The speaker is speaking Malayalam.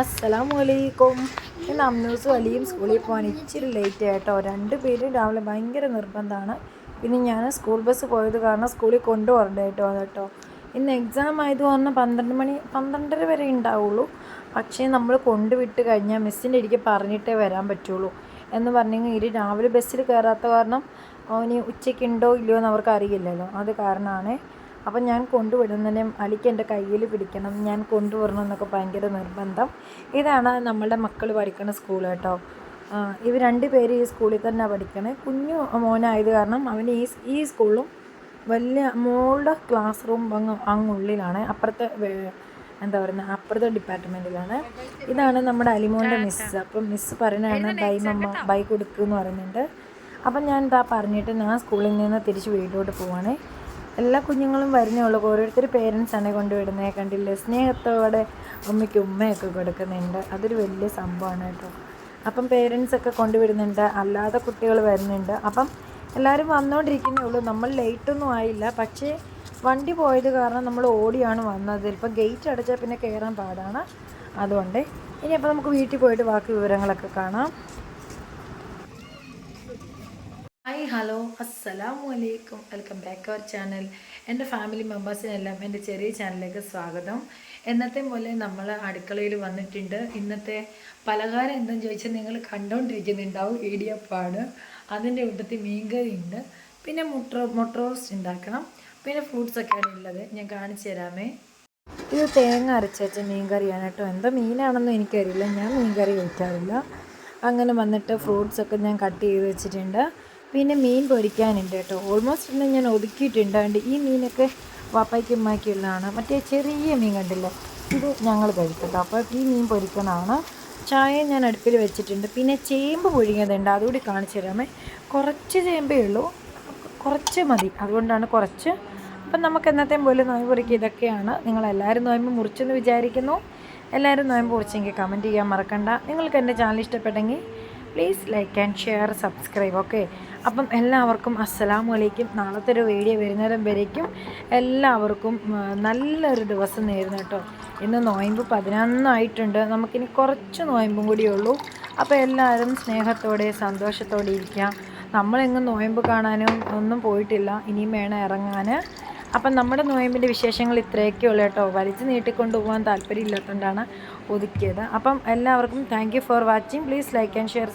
അസ്സലാമു അലൈക്കും ഇന്ന് അമ്മൂസും അലിയും സ്കൂളിൽ പോകാൻ ഇച്ചിരി ലേറ്റ് ആയിട്ടോ രണ്ട് പേര് രാവിലെ ഭയങ്കര നിർബന്ധമാണ് പിന്നെ ഞാൻ സ്കൂൾ ബസ് പോയത് കാരണം സ്കൂളിൽ കൊണ്ടുപോകണ്ട കേട്ടോ കേട്ടോ ഇന്ന് എക്സാം ആയത് കാരണം പന്ത്രണ്ട് മണി പന്ത്രണ്ടര വരെ ഉണ്ടാവുള്ളൂ. പക്ഷേ നമ്മൾ കൊണ്ടുവിട്ട് കഴിഞ്ഞാൽ മിസ്സിന്റെ ഇടയ്ക്ക് പറഞ്ഞിട്ടേ വരാൻ പറ്റുള്ളൂ എന്ന് പറഞ്ഞെങ്കിൽ ഇരു രാവിലെ ബസ്സിൽ കയറാത്ത കാരണം അവന് ഉച്ചയ്ക്കുണ്ടോ ഇല്ലയോ എന്ന് അവർക്ക് അറിയില്ലല്ലോ. അത് കാരണമാണ്. അപ്പം ഞാൻ കൊണ്ടുവിടുന്നതിനും അലിക്ക് എന്റെ കയ്യിൽ പിടിക്കണം ഞാൻ കൊണ്ടുവരണം എന്നൊക്കെ ഭയങ്കര നിർബന്ധം. ഇതാണ് നമ്മളുടെ മക്കൾ പഠിക്കുന്ന സ്കൂൾ കേട്ടോ. ഇവർ രണ്ട് പേര് ഈ സ്കൂളിൽ തന്നെ പഠിക്കണേ. കുഞ്ഞു മോനായത് കാരണം അവന് ഈ ഈ സ്കൂളിലും വലിയ മോളുടെ ക്ലാസ് റൂം അങ്ങ് അങ്ങുള്ളിലാണ്. അപ്പുറത്തെ എന്താ പറയുന്നത് അപ്പുറത്തെ ഡിപ്പാർട്ട്മെന്റിലാണ് ഇതാണ് നമ്മുടെ അലിമോന്റെ മിസ്സ്. അപ്പം മിസ്സ് പറയുന്നതാണ് ബൈ മമ്മ ബൈ കൊടുക്കുമെന്ന് പറയുന്നുണ്ട്. അപ്പം ഞാൻ ഇതാ പറഞ്ഞിട്ട് ഞാൻ സ്കൂളിൽ നിന്ന് തിരിച്ച് വീട്ടിലോട്ട് പോവാണേ. എല്ലാ കുഞ്ഞുങ്ങളും വരുന്നേ ഉള്ളൂ. ഓരോരുത്തർ പേരൻസാണ് കൊണ്ടുവിടുന്നത് കണ്ടില്ലേ? സ്നേഹത്തോടെ ഉമ്മയ്ക്ക് ഉമ്മയൊക്കെ കൊടുക്കുന്നുണ്ട്. അതൊരു വലിയ സംഭവമാണ് കേട്ടോ. അപ്പം പേരൻസൊക്കെ കൊണ്ടുവിടുന്നുണ്ട്. അല്ലാതെ കുട്ടികൾ വരുന്നുണ്ട്. അപ്പം എല്ലാവരും വന്നുകൊണ്ടിരിക്കുന്നേ ഉള്ളൂ. നമ്മൾ ലേറ്റൊന്നും ആയില്ല. പക്ഷേ വണ്ടി പോയത് കാരണം നമ്മൾ ഓടിയാണ് വന്നത്. ഇപ്പം ഗേറ്റ് അടച്ചാൽ പിന്നെ കയറാൻ പാടാണ്. അതുകൊണ്ട് ഇനിയപ്പോൾ നമുക്ക് വീട്ടിൽ പോയിട്ട് ബാക്കി വിവരങ്ങളൊക്കെ കാണാം. Hi hello. അസ്സലാമു അലൈക്കും. Welcome back our channel. എന്റെ ഫാമിലി മെമ്പേഴ്സിനെല്ലാം എന്റെ ചെറിയ ചാനലിലേക്ക് സ്വാഗതം. എന്നത്തെ പോലെ നമ്മൾ അടുക്കളയിൽ വന്നിട്ടുണ്ട്. ഇന്നത്തെ പലഹാരം എന്തെന്ന് ചോദിച്ചാൽ നിങ്ങൾ കണ്ടുകൊണ്ടിരിക്കുന്നുണ്ടാവും ഇടിയപ്പാണ് അതിന്റെ കൂട്ടത്തിൽ മീൻകറി ഉണ്ട് പിന്നെ മുട്ട മുട്ട റോസ്റ്റ് ഉണ്ടാക്കണം. പിന്നെ ഫ്രൂട്ട്സൊക്കെയാണ് ഉള്ളത്. ഞാൻ കാണിച്ചു തരാമേ. ഇത് തേങ്ങ അരച്ച് വെച്ച മീൻ കറിയാണ് കേട്ടോ. എന്തോ മീനാണെന്നും എനിക്കറിയില്ല. ഞാൻ മീൻകറി കഴിക്കാറില്ല. അങ്ങനെ വന്നിട്ട് ഫ്രൂട്ട്സൊക്കെ ഞാൻ കട്ട് ചെയ്ത് വെച്ചിട്ടുണ്ട്. പിന്നെ മീൻ പൊരിക്കാനുണ്ട് കേട്ടോ. ഓൾമോസ്റ്റ് ഇന്ന് ഞാൻ ഒതുക്കിയിട്ടുണ്ട്. ഈ മീനൊക്കെ വാപ്പായ്ക്കും മറ്റേ ചെറിയ മീൻ കണ്ടില്ലേ? ഇത് ഞങ്ങൾ കഴിക്കട്ടോ. അപ്പോൾ ഈ മീൻ പൊരിക്കണതാണ് ചായ ഞാൻ അടുപ്പിൽ വെച്ചിട്ടുണ്ട്. പിന്നെ ചേമ്പ് പുഴുങ്ങിയതുണ്ട്. അതുകൂടി കാണിച്ചു തരാമേ. കുറച്ച് ചേമ്പേ ഉള്ളൂ. കുറച്ച് മതി. അതുകൊണ്ടാണ് കുറച്ച്. അപ്പം നമുക്ക് എന്നത്തെയും പോലെ നോയമ്പ് പൊറിക്കുക ഇതൊക്കെയാണ്. നിങ്ങളെല്ലാവരും നോയമ്പ് മുറിച്ചെന്ന് വിചാരിക്കുന്നു. എല്ലാവരും നോയമ്പ് മുറിച്ചെങ്കിൽ കമന്റ് ചെയ്യാൻ മറക്കണ്ട. നിങ്ങൾക്ക് എന്റെ ചാനൽ ഇഷ്ടപ്പെട്ടെങ്കിൽ please like and share subscribe okay അപ്പം എല്ലാവർക്കും അസ്സലാമു അലൈക്കും നാളത്തെ ഒരു വീഡിയോ വരുന്നേരം വരേക്കും എല്ലാവർക്കും നല്ലൊരു ദിവസം നേരുന്നു കേട്ടോ. ഇന്ന് നോയമ്പ് പതിനൊന്നായിട്ടുണ്ട്. നമുക്കിനി കുറച്ച് നോയമ്പും കൂടിയേ ഉള്ളൂ. അപ്പോൾ എല്ലാവരും സ്നേഹത്തോടെ സന്തോഷത്തോടെ ഇരിക്കാം നമ്മളെങ്ങും നോയമ്പ് കാണാനും ഒന്നും പോയിട്ടില്ല. ഇനിയും വേണം ഇറങ്ങാൻ അപ്പം നമ്മുടെ നോയമ്പിന്റെ വിശേഷങ്ങൾ ഇത്രയൊക്കെ ഉള്ളൂ കേട്ടോ. വലിച്ചു നീട്ടിക്കൊണ്ട് പോകാൻ താല്പര്യമില്ലാത്തതുകൊണ്ടാണ് ഒതുക്കിയത്. അപ്പം എല്ലാവർക്കും thank for watching please like and share